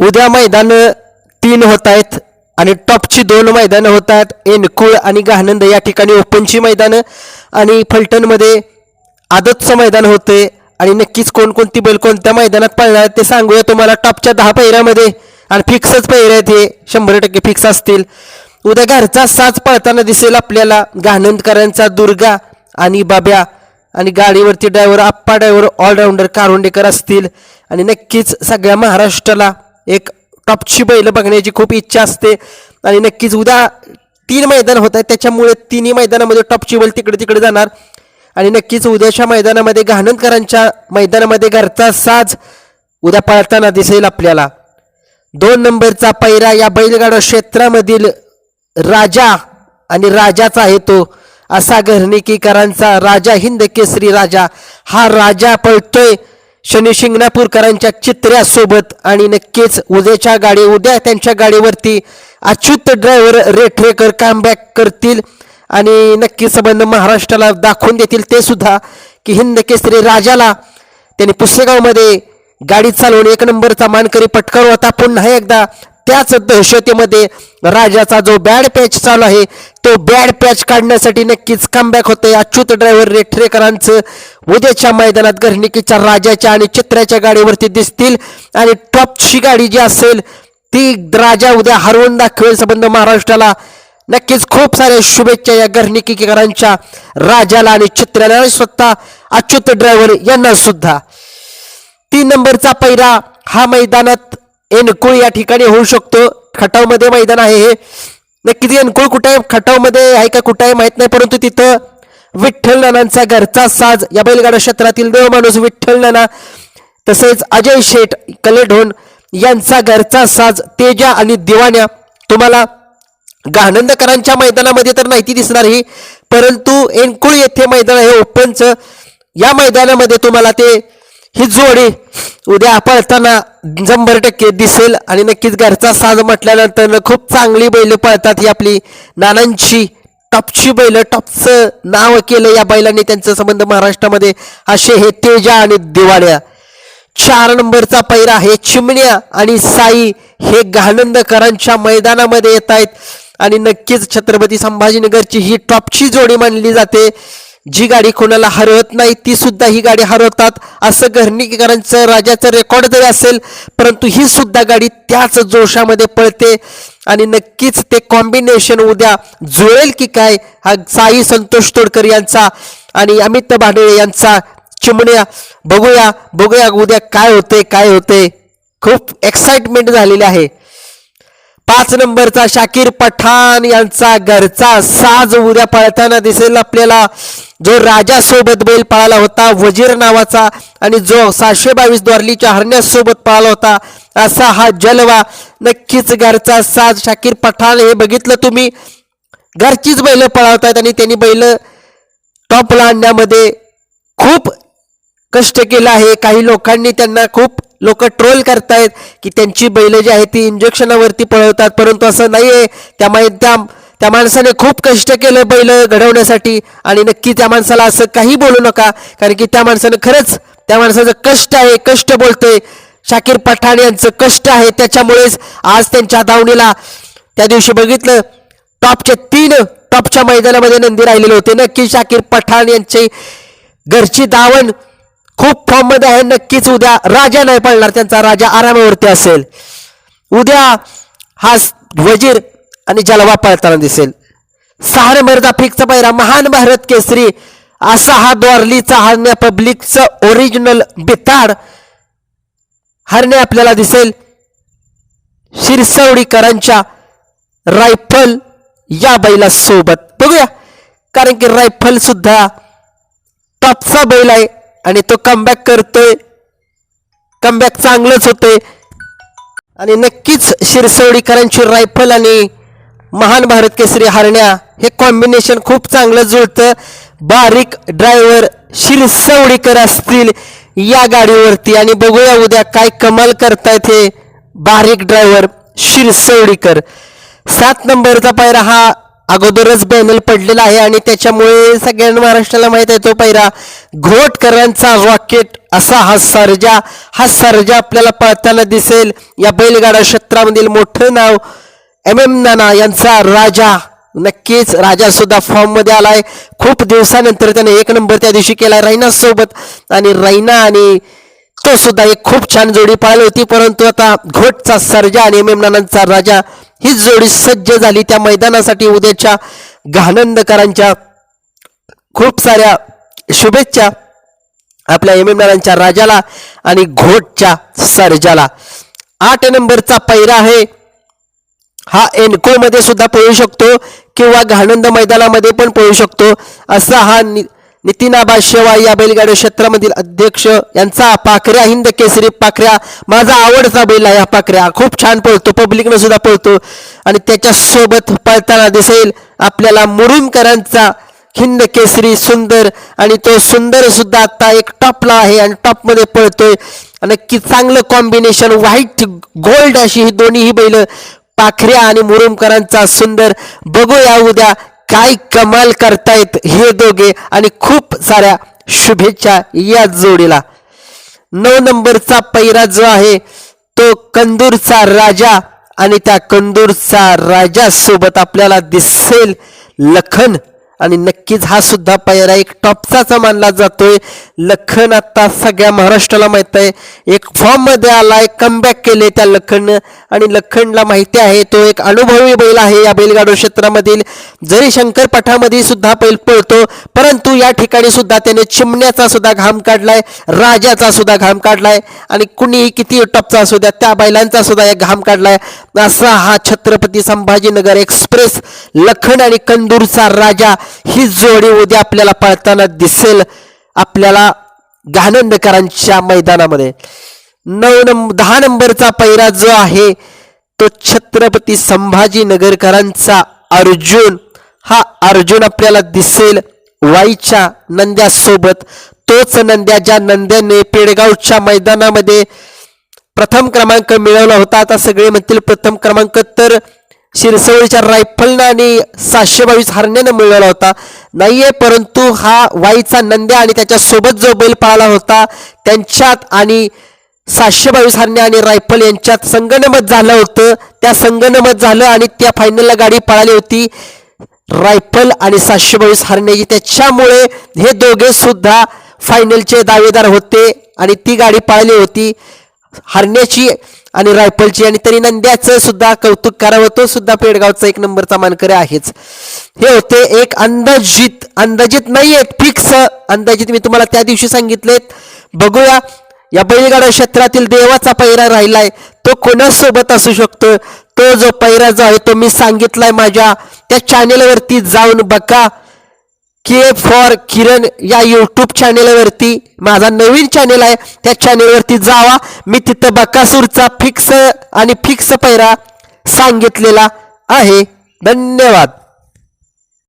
उद्या मैदान तीन होत आहेत आणि टॉपची दोन मैदानं होत आहेत. एनकुळ आणि गहानंद या ठिकाणी ओपनची मैदानं आणि फलटणमध्ये आदतचं मैदान होते. आणि नक्कीच कोणकोणती बैल कोणत्या मैदानात पळणार ते सांगूया तुम्हाला. टॉपच्या दहा पैऱ्यामध्ये आणि फिक्सच पैऱ्या आहेत हे. शंभर टक्के फिक्स असतील. उद्या घरचा साज पळताना दिसेल आपल्याला. गहानंदकरांचा दुर्गा आणि बाब्या आणि गाडीवरती driver Appa driver allrounder Karundekar असतील. आणि नक्कीच सगळ्या महाराष्ट्राला एक टॉपची बैल बघण्याची खूप इच्छा असते. आणि नक्कीच उद्या तीन मैदान होत आहेत त्याच्यामुळे तिन्ही मैदानामध्ये टॉपची बैल तिकडे तिकडे जाणार. आणि नक्कीच उद्याच्या मैदानामध्ये घाणंदकरांच्या मैदानामध्ये घरचा साज उद्या पळताना दिसेल आपल्याला. दोन नंबरचा पैरा या बैलगाडा क्षेत्रामधील राजा आणि राजाचा आहे तो असा घरणिकीकरांचा राजा हिंद केसरी राजा. हा राजा पळतोय. शनी शिंगणापूरकरांच्या चित्र्यासोबत आणि नक्कीच उद्याच्या गाडी उद्या त्यांच्या गाडीवरती अच्युत ड्रायव्हर रेठरेकर कमबॅक करतील. आणि नक्की संबंध महाराष्ट्राला दाखवून देतील ते सुद्धा की हिंद केसरी राजाला त्यांनी पुसेगावमध्ये गाडी चालवून एक नंबरचा मानकरी पटकावला होता. पुन्हा एकदा त्याच दहशतीमध्ये राजाचा जो बॅड पॅच चालू आहे तो बॅड पॅच काढण्यासाठी नक्कीच कमबॅक होतंय अच्युत ड्रायव्हर रेठरेकरांचं उद्याच्या मैदानात घरणिकीच्या राजाच्या आणि चित्राच्या गाडीवरती दिसतील. आणि टॉपची गाडी जी असेल ती राजा उद्या हरवून दाखवेल संबंध महाराष्ट्राला नक्कीच खूप साऱ्या शुभेच्छा या घरणिकीकरांच्या राजाला आणि चित्राला. आणि स्वतः अच्युत ड्रायव्हर यांना सुद्धा. तीन नंबरचा पैरा हा मैदानात एनकुळ या ठिकाणी होऊ शकतो. खटावमध्ये मैदान आहे हे. नक्कीच एनकुळ कुठे आहे? खटावमध्ये आहे का कुठे आहे माहीत नाही परंतु तिथं विठ्ठल नानांचा घरचा साज या बैलगाडा क्षेत्रातील देव माणूस विठ्ठल नाना तसेच अजय शेठ कलेढोण यांचा घरचा साज तेजा आणि दिवाण्या. तुम्हाला गानंदकरांच्या मैदानामध्ये तर माहिती दिसणार ही परंतु एनकुळ येथे मैदान आहे ओपनचं. या मैदानामध्ये तुम्हाला ते ही जोडी उद्या पळताना जंभर टक्के दिसेल आणि नक्कीच घरचा साज म्हटल्यानंतर खूप चांगली बैल पळतात ही आपली नानांची टॉपची बैल टॉपचं नाव केलं या बैलांनी त्यांचा संबंध महाराष्ट्रामध्ये. असे हे तेजा आणि दिवाळ्या चार नंबरचा पैरा हे चिमण्या आणि साई हे गाणंदकरांच्या मैदानामध्ये येत आहेत आणि नक्कीच छत्रपती संभाजीनगरची ही टॉपची जोडी मानली जाते. जी गाडी कोणाला हरवत नाही ती सुद्धा ही गाडी हरवतात. असं घरणीकरांचं राजाचं रेकॉर्ड जरी असेल परंतु ही सुद्धा गाडी त्याच जोशामध्ये पळते. आणि नक्कीच ते कॉम्बिनेशन उद्या जुळेल की काय हा साई संतोष तोडकर यांचा आणि अमित भांडळे यांचा चिमण्या. बघूया बघूया उद्या काय होते काय होते खूप एक्साइटमेंट झालेली आहे. पाच नंबरचा शाकीर पठाण यांचा घरचा साज उद्या पळताना दिसेल. आपल्याला जो राजा सोबत बैल पळाला होता वजीर नावाचा आणि जो सहाशे बावीस द्वारलीच्या हरण्यासोबत पळाला होता असा हा जलवा नक्कीच घरचा साज शाकीर पठाण हे बघितलं तुम्ही? घरचीच बैल पळवतात आणि त्यांनी बैल टॉपला आणण्यामध्ये खूप कष्ट केलं आहे. काही लोकांनी त्यांना खूप लोक ट्रोल करतायत की त्यांची बैल जी आहे ती इंजेक्शनावरती पळवतात. परंतु असं नाही आहे त्यामुळे त्या त्या माणसाने खूप कष्ट केलं बैल घडवण्यासाठी. आणि नक्की त्या माणसाला असं काही बोलू नका. कारण की त्या माणसानं खरंच त्या माणसाचं कष्ट आहे. कष्ट बोलतोय. शाकीर पठाण यांचं कष्ट आहे. त्याच्यामुळेच आज त्यांच्या धावणीला त्या दिवशी बघितलं. टॉपचे तीन टॉपच्या मैदानामध्ये नंदी राहिलेले होते. नक्की शाकीर पठाण यांची घरची दावण खूप फॉर्ममध्ये आहे नक्कीच उद्या राजा नाही पडणार त्यांचा राजा आरामावरती असेल. उद्या हा वजीर आणि जलवा पळताना दिसेल. सहार मर्दा फिकचा पायरा महान भारत केसरी असा हा द्वारलीचा हरण्या पब्लिकचं ओरिजिनल बिताड हरणे आपल्याला दिसेल. शिरसवडीकरांच्या रायफल या बैला सोबत. बघूया. कारण की रायफल सुद्धा टॉपचा बैल आहे. आणि तो कमबॅक करतोय. कमबॅक चांगलंच होतंय. आणि नक्कीच शिरसवडीकरांची रायफल आणि महान भारत केसरी हरण्या हे कॉम्बिनेशन खूप चांगलं जुळतं. बारीक ड्रायव्हर शिरसवडीकर असतील या गाडीवरती. आणि बघूया उद्या काय कमाल करतायत हे बारीक ड्रायव्हर शिरसवडीकर. सात नंबरचा पायरा हा अगोदरच बॅनल पडलेला आहे आणि त्याच्यामुळे सगळ्या महाराष्ट्राला माहीत आहे तो पायरा घोटकरांचा रॉकेट असा हा सर्जा हा सर्जा आपल्याला पळताना दिसेल. या बैलगाडा क्षेत्रामधील मोठं नाव एम एम नाना यांचा राजा. नक्कीच राजा सुद्धा फॉर्ममध्ये आलाय. खूप दिवसानंतर त्याने एक नंबर त्या दिवशी केलाय रैना सोबत आणि रैना आणि तो सुद्धा एक खूप छान जोडी पाहिली होती परंतु आता घोटचा सर्जा आणि मेमनानांचा राजा ही जोडी सज्ज झाली त्या मैदानासाठी उद्याच्या घानंदकरांच्या खूप साऱ्या शुभेच्छा आपल्या एम राजाला आणि घोटच्या सर्जाला. आठ नंबरचा पैरा आहे. हा एनको मध्ये सुद्धा पळू शकतो किंवा घाणंद मैदानामध्ये पण पळू शकतो. असा हा नि नितीन आबा शेवाळी या बैलगाडी क्षेत्रामधील अध्यक्ष यांचा पाखऱ्या हिंद केसरी पाखऱ्या माझा आवडता बैल आहे हा पाखऱ्या खूप छान पळतो पब्लिकनं सुद्धा पळतो. आणि त्याच्यासोबत पळताना दिसेल आपल्याला मुरुमकरांचा हिंद केसरी सुंदर. आणि तो सुंदर सुद्धा आता एक टॉपला आहे आणि टॉपमध्ये पळतोय. नक्की चांगलं कॉम्बिनेशन व्हाईट गोल्ड अशी ही दोन्ही बैल पाखऱ्या आणि मुरुमकरांचा सुंदर. बघूया उद्या काय कमाल करतायत हे दोघे आणि खूप साऱ्या शुभेच्छा या जोडीला. नऊ नंबरचा पैरा जो आहे तो कंदूरचा राजा आणि त्या कंदूरचा राजा सोबत आपल्याला दिसेल लखन. आणि नक्कीच हा सुद्धा पायरा एक टॉपचाचा मानला जातोय. लखन आता सगळ्या महाराष्ट्राला माहीत आहे. एक फॉर्ममध्ये आलाय कमबॅक केले त्या लखननं आणि लखनला माहिती आहे तो एक अनुभवी बैल आहे या बैलगाडो क्षेत्रामधील. जरी शंकरपठामध्ये सुद्धा बैल पळतो परंतु या ठिकाणी सुद्धा त्याने चिमण्याचा सुद्धा घाम काढलाय राजाचा सुद्धा घाम काढलाय. आणि कुणीही किती टॉपचा असू द्या त्या बैलांचा सुद्धा एक घाम काढलाय. असा हा छत्रपती संभाजीनगर एक्सप्रेस लखन आणि कंदूरचा राजा ही जोडी उद्या आपल्याला पळताना दिसेल. आपल्याला घानंदकरांच्या मैदानामध्ये. नऊ नंबर दहा नंबरचा पैरा जो आहे तो छत्रपती संभाजी नगरकरांचा अर्जुन. हा अर्जुन आपल्याला दिसेल वाईच्या नंद्यासोबत. तोच नंद्या ज्या नंद्याने पेडगावच्या मैदानामध्ये प्रथम क्रमांक मिळवला होता. आता सगळे म्हणतील प्रथम क्रमांक तर शिरसवळीच्या रायफलनं आणि सातशे बावीस हरण्यानं मिळवला होता. नाहीये परंतु हा वाईचा नंद्या आणि त्याच्यासोबत जो बैल पाळला होता त्यांच्यात आणि सातशे बावीस हरण्या आणि रायफल यांच्यात संगणमत झालं होतं. त्या संगणमत झालं आणि त्या फायनलला गाडी पळाली होती. रायफल आणि सातशे बावीस हरण्याची त्याच्यामुळे हे दोघे सुद्धा फायनलचे दावेदार होते आणि ती गाडी पाळली होती. हरण्याची आणि रायफलची आणि तरी नंद्याचं सुद्धा कौतुक करावं. तो सुद्धा पेडगावचा एक नंबरचा मानकरी आहेच. हे होते एक अंदाजित अंदाजित नाही आहेत फिक्स अंदाजित मी तुम्हाला त्या दिवशी सांगितलेत. बघूया. या बैलगाडा क्षेत्रातील देवाचा पैरा राहिलाय. तो कोणासोबत असू शकतो? तो जो पैरा जो आहे तो मी सांगितलाय माझ्या. त्या चॅनेलवरती जाऊन बघा. के फॉर किरण या यूट्यूब चॅनेलवरती माझा नवीन चॅनेल आहे त्या चॅनेलवरती जावा. मी तिथं बकासूरचा फिक्स आणि फिक्स पैरा सांगितलेला आहे. धन्यवाद.